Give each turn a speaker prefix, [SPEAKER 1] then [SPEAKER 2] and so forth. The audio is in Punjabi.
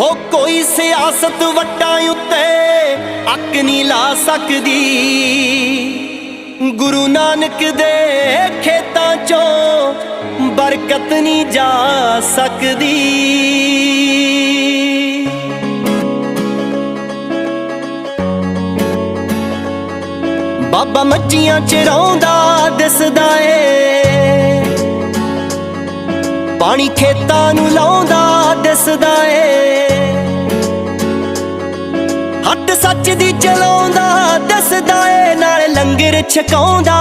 [SPEAKER 1] ਹੋ ਕੋਈ ਸਿਆਸਤ ਵੱਟਾਂ ਉੱਤੇ ਅੱਕ ਨਹੀਂ ਲਾ ਸਕਦੀ। ਗੁਰੂ ਨਾਨਕ ਦੇ ਖੇਤਾਂ ਚੋਂ ਬਰਕਤ ਨਹੀਂ ਜਾ ਸਕਦੀ। ਬਾਬਾ ਮੱਝੀਆਂ ਚਰਾਉਂਦਾ ਦਿਸਦਾ ਏ। ਪਾਣੀ ਖੇਤਾਂ ਨੂੰ ਲਾਉਂਦਾ ਹੱਟ ਚਲਾਉਂਦਾ ਦੱਸਦਾ ਏ ਨਾਲ ਲੰਗਰ ਛਕਾਉਂਦਾ।